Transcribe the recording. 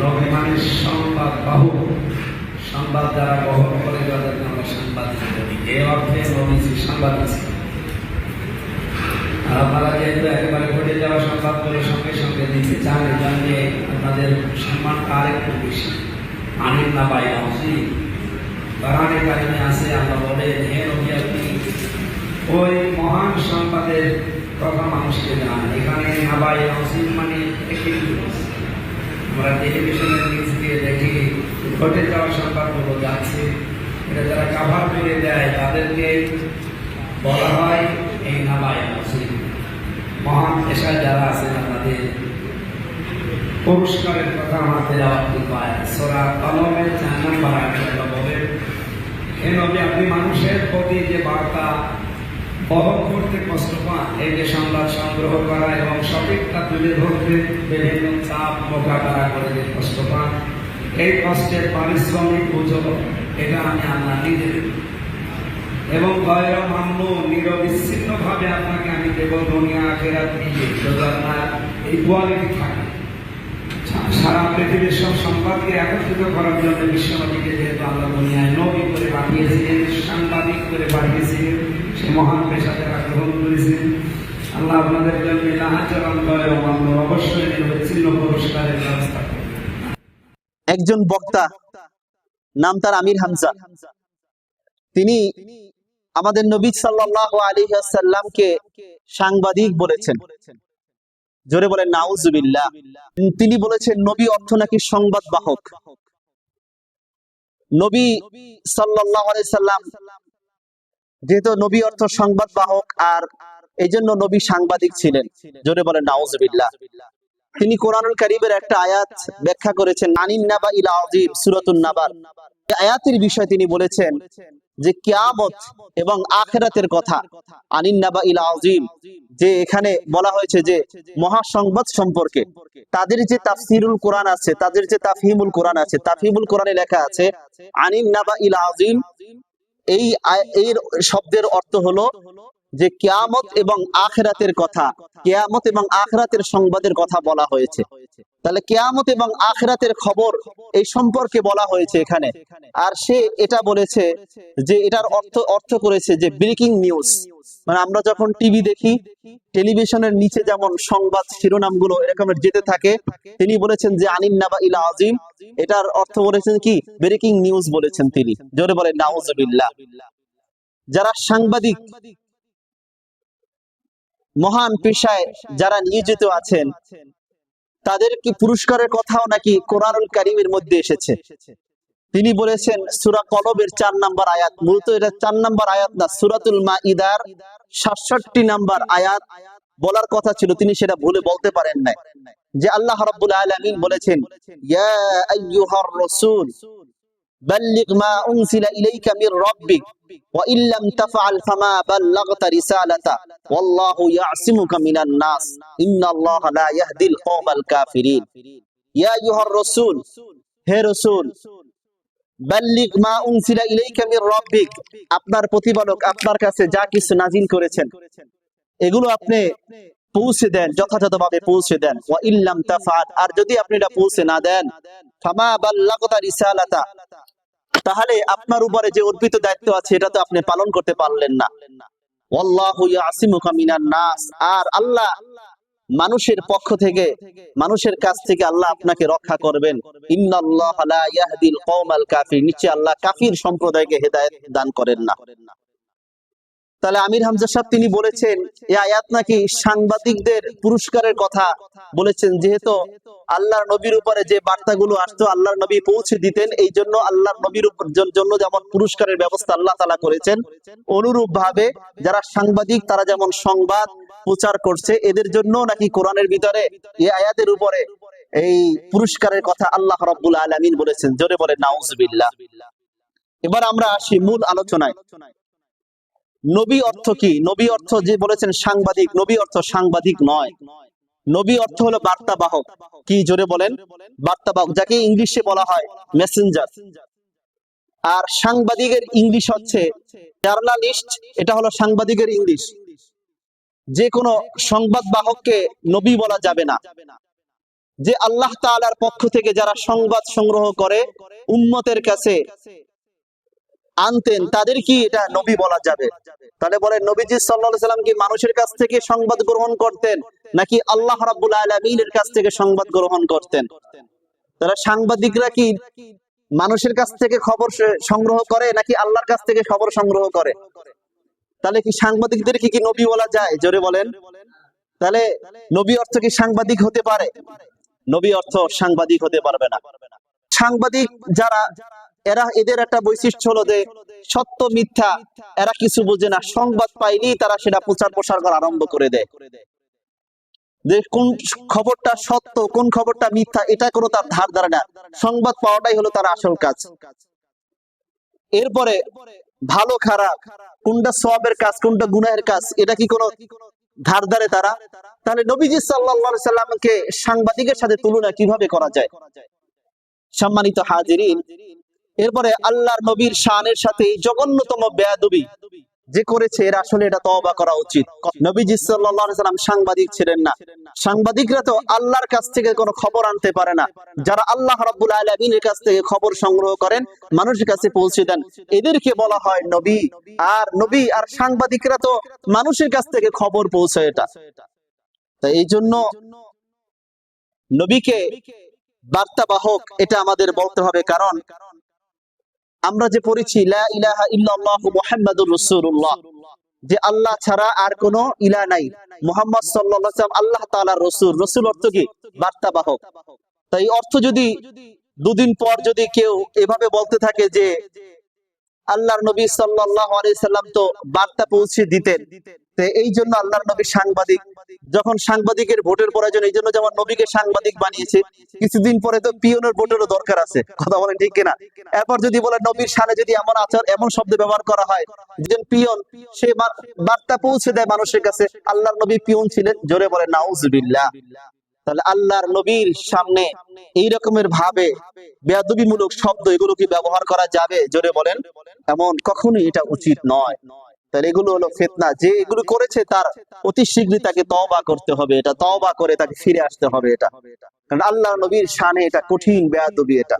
নবী মানে সংবাদ বাহু। সংবাদ যারা বহন করে তাদেরকে আমরা সাংবাদিক এই অর্থে নবীজি সাংবাদিক ছিলেন। আর আপনারা যেহেতু একেবারে ঘটে যাওয়া সংবাদগুলো সঙ্গে সঙ্গে দিতে চান এই জন্যে আপনাদের সম্মানটা আরেকটু বেশি। আনিন না পাই অসি বাগানে কারণে আসে আমরা বলে হে নবী, আপনি ওই মহান সংবাদের কথা মানুষকে জানান। এখানে নাবাই অসিম মানে একটি। আমরা টেলিভিশনের নিউজ দিয়ে দেখি ঘটে যাওয়া সংবাদগুলো যাচ্ছে এটা যারা কাভার করে দেয়, তাদেরকে বলা হয় এই নাবাই অসিম মহান পেশায় যারা আছেন আপনাদের পুরস্কারের কথা আমাদের আপনি পায় সোরা কলমের চার নম্বর আগে বলে হে নবী, আপনি মানুষের প্রতি যে বার্তা বহন করতে কষ্ট পান এই যে সংবাদ সংগ্রহ করা এবং সঠিকটা তুলে ধরতে চাপ মোকাবেলা করে যে কষ্ট পান। এই কষ্টের পারিশ্রমিক বুঝব এটা আমি আল্লাহ নিজে এবং গয়ের মান্য নিরবিচ্ছিন্ন আপনাকে আমি দেব দুনিয়া, আখেরাত নিজে যদি আপনার এই কোয়ালিটি থাকে, সারা পৃথিবীর সব সম্পদকে একত্রিত করার জন্য বিশ্বনবীকে যেহেতু আল্লাহ দুনিয়ায় নবী করে পাঠিয়েছিলেন, সাংবাদিক করে পাঠিয়েছিলেন, সে মহান পেশা তারা গ্রহণ করেছেন আল্লাহ আপনাদের জন্য লাহাচরণ করে অবশ্যই নিরবিচ্ছিন্ন পুরস্কারের ব্যবস্থা একজন বক্তা, নাম তার আমির হামজা। তিনি আমাদের নবী সাল্লাল্লাহু আলাইহি ওয়াসাল্লামকে সাংবাদিক বলেছেন। জোরে বলেন, নাউজুবিল্লাহ। তিনি বলেছেন, নবী অর্থ নাকি সংবাদ বাহক। নবী সাল্লাল্লাহু আলাইহি সাল্লাম যেহেতু নবী অর্থ সংবাদ বাহক আর এই জন্য নবী সাংবাদিক ছিলেন। জোরে বলেন, নাউজুবিল্লাহ। তিনি কোরআনুল কারীমের একটা আয়াত ব্যাখ্যা করেছেন নানিন নাবা ইলা আযীম, সূরাতুন নাবার আয়াতের বিষয়ে তিনি বলেছেন যে, কিয়ামত এবং আখিরাতের কথা, আনিন নাবা ইলা আযীম, যে এখানে বলা হয়েছে যে মহা সংবাদ সম্পর্কে। তাদের যে তাফসিরুল কোরআন আছে, তাদের যে তাফহিমুল কোরআন আছে, তাফহিমুল কোরআনে লেখা আছে, আনিন নাবা ইলা আযীম, এই এর শব্দের অর্থ হলো যে কিয়ামত এবং আখেরাতের কথা, কেয়ামত এবং আখরাতের সংবাদের কথা বলা হয়েছে। তাহলে কেয়ামত এবং আখরাতের খবর এই সম্পর্কে বলা হয়েছে এখানে। আর সে এটা বলেছে যে এটার অর্থ অর্থ করেছে যে ব্রেকিং নিউজ মানে আমরা যখন টিভি দেখি টেলিভিশনের নিচে যেমন সংবাদ শিরোনামগুলো এরকমের যেতে থাকে, তিনি বলেছেন যে আনিন নাবা ইলা আজিম, এটার অর্থ বলেছেন কি? ব্রেকিং নিউজ বলেছেন তিনি। জোরে বলেন, নাউজুবিল্লাহ। যারা সাংবাদিক মহান পেশায় যারা নিয়োজিত আছেন, তাদের কি পুরস্কারের কথাও নাকি কোরআনুল কারিমের মধ্যে এসেছে? তিনি বলেছেন, সুরা কলবের চার নাম্বার আয়াত, মূলত এটা চার নাম্বার আয়াত না, সুরাতুল মা ইদার সাতষট্টি নাম্বার আয়াত বলার কথা ছিল। তিনি সেটা ভুলে বলতে পারেন নাই। যে আল্লাহ রাব্বুল আলামিন বলেছেন বাল্লিগ মা উনজিলা ইলাইকা মির রাব্বিক ওয়া ইল্লাম তাফআল ফামা বাল্লাগতা রিসালাতা ওয়াল্লাহু ইয়াসিমুকা মিনান নাস ইন্নাল্লাহা লা ইয়াহদিল কওমাল কাফিরিন ইয়া আইয়ুহার রাসূল হে রাসূল বাল্লিগ মা উনজিলা ইলাইকা মির রাব্বিক আপনার প্রতিপালক আপনার কাছে যা কিছু নাজিল করেছেন, এগুলো আপনি পৌঁছে দেন, যথাযথভাবে পৌঁছে দেন। ওয়া আর যদি আপনি এটা পৌঁছে না দেন, ফামা বাল্লাগতা রিসালাতা তাহলে আপনার উপরে যে অর্পিত দায়িত্ব আছে, এটা তো আপনি পালন করতে পারলেন না। আর আল্লাহ মানুষের পক্ষ থেকে, মানুষের কাছ থেকে আল্লাহ আপনাকে রক্ষা করবেন। নিশ্চয় আল্লাহ কাফির সম্প্রদায়কে হেদায়ত দান করেন না। তাহলে আমির হামজা সাহেব তিনি বলেছেন এই আয়াত নাকি সাংবাদিকদের পুরস্কারের কথা। বলেছেন, যেহেতু আল্লাহর নবীর উপরে যে বার্তাগুলো আসতো, আল্লাহর নবী পৌঁছে দিতেন এই জন্য আল্লাহর নবীর জন্য যেমন পুরস্কারের ব্যবস্থা আল্লাহ তালা করেছেন অনুরূপ ভাবে যারা সাংবাদিক, তারা যেমন সংবাদ প্রচার করছে, এদের জন্য নাকি কোরআনের ভিতরে এই আয়াতের উপরে এই পুরস্কারের কথা আল্লাহ রাব্বুল আলামিন বলেছেন। জোরে বলে নাউজুবিল্লাহ। এবার আমরা আসি মূল আলোচনায়। নবী অর্থ কি? নবী অর্থ যে বলেছেন সাংবাদিক, নবী অর্থ সাংবাদিক নয়। নবী অর্থ হলো বার্তাবাহক। কি জোরে বলেন? বার্তাবাহক, যাকে ইংলিশে বলা হয় মেসেঞ্জার। আর সাংবাদিকের ইংলিশ হচ্ছে জার্নালিস্ট, এটা হলো সাংবাদিকের ইংলিশ। যে কোনো সংবাদ বাহককে নবী বলা যাবে না। যে আল্লাহ তাআলার পক্ষ থেকে যারা সংবাদ সংগ্রহ করে, উম্মতের কাছে আনতেন, তাদের কি এটা নবী বলা যাবে? তাহলে বলে নবীজি আলাইহি সাল্লাম কি মানুষের কাছ থেকে সংবাদ গ্রহণ করতেন, নাকি আল্লাহ রাব্বুল আলামিনের কাছ থেকে সংবাদ গ্রহণ করতেন? তারা সাংবাদিকরা কি মানুষের কাছ থেকে খবর সংগ্রহ করে, নাকি আল্লাহর কাছ থেকে খবর সংগ্রহ করে? তাহলে কি সাংবাদিকদের কি কি নবী বলা যায়? জোরে বলেন। তাহলে নবী অর্থ কি সাংবাদিক হতে পারে? নবী অর্থ সাংবাদিক হতে পারবে না। সাংবাদিক যারা এরা এদের একটা বৈশিষ্ট্য হলো যে সত্য মিথ্যা, এরা কিছু বোঝে না। সংবাদ পাইলেই তারা সেটা প্রচার প্রসার করা আরম্ভ করে দেয়। যে কোন খবরটা সত্য, কোন খবরটা মিথ্যা, এটা কোনো তার ধার ধারে না। সংবাদ পাওয়াটাই হলো তার আসল কাজ। এরপরে ভালো, খারাপ, কোনটা সবের কাজ, কোনটা গুনাহের কাজ, এটা কি কোনো ধার ধারে তারা? তাহলে নবীজি সাল্লাল্লাহু সাল্লামকে সাংবাদিকের সাথে তুলনা কীভাবে করা যায়? সম্মানিত হাজিরিন এরপরে আল্লাহর নবীর শানের সাথে এই জঘন্যতম বেয়াদবি যে করেছে এর আসলে এটা তওবা করা উচিত। নবীজি সাল্লাম সাংবাদিক ছিলেন না। সাংবাদিকরা তো আল্লাহর কাছ থেকে কোনো খবর আনতে পারে না। যারা আল্লাহ রাব্বুল আলামিনের কাছ থেকে খবর সংগ্রহ করেন, মানুষের কাছে পৌঁছে দেন। এদেরকে বলা হয় নবী। আর নবী আর সাংবাদিকরা তো মানুষের কাছ থেকে খবর পৌঁছায় এটা। তাই এই জন্য নবীকে বার্তাবাহক এটা আমাদের বলতে হবে। কারণ আমরা যে পড়েছি যে আল্লাহ ছাড়া আর কোন ইলা নাই। মোহাম্মদ সাল্লাম আল্লাহ তালা রসুল। রসুল অর্থ কি? বার্তাবাহক। তাই অর্থ যদি দুদিন পর যদি কেউ এভাবে বলতে থাকে যে, আল্লাহর নবী সাল্লাম তো বার্তা পৌঁছে দিতেন এই জন্য আল্লাহর নবী সাংবাদিক, যখন সাংবাদিকের ভোটের প্রয়োজন, এই জন্য যেমন নবীকে সাংবাদিক বানিয়েছে, কিছুদিন পরে তো পিয়নের ভোটেরও দরকার আছে। কথা বলেন ঠিক কিনা? এরপর যদি বলে নবীর সানে যদি এমন আচার এমন শব্দ ব্যবহার করা হয় যেজন পিয়ন, সে বার্তা পৌঁছে দেয় মানুষের কাছে, আল্লাহর নবী পিয়ন ছিলেন, জোরে বলে, নাউজুবিল্লাহ। তাহলে আল্লাহর নবীর সামনে এই রকমের ভাবে বেয়াদবিমূলক শব্দ, এগুলো কি ব্যবহার করা যাবে? জোরে বলেন, এমন কখনোই এটা উচিত নয়। এগুলো হলো ফেতনা। যে এগুলো করেছে তার অতি শীঘ্রই তাকে তওবা করতে হবে। এটা তওবা করে তাকে ফিরে আসতে হবে এটা। কারণ আল্লাহ নবীর শানে এটা কঠিন বেয়াদবি এটা।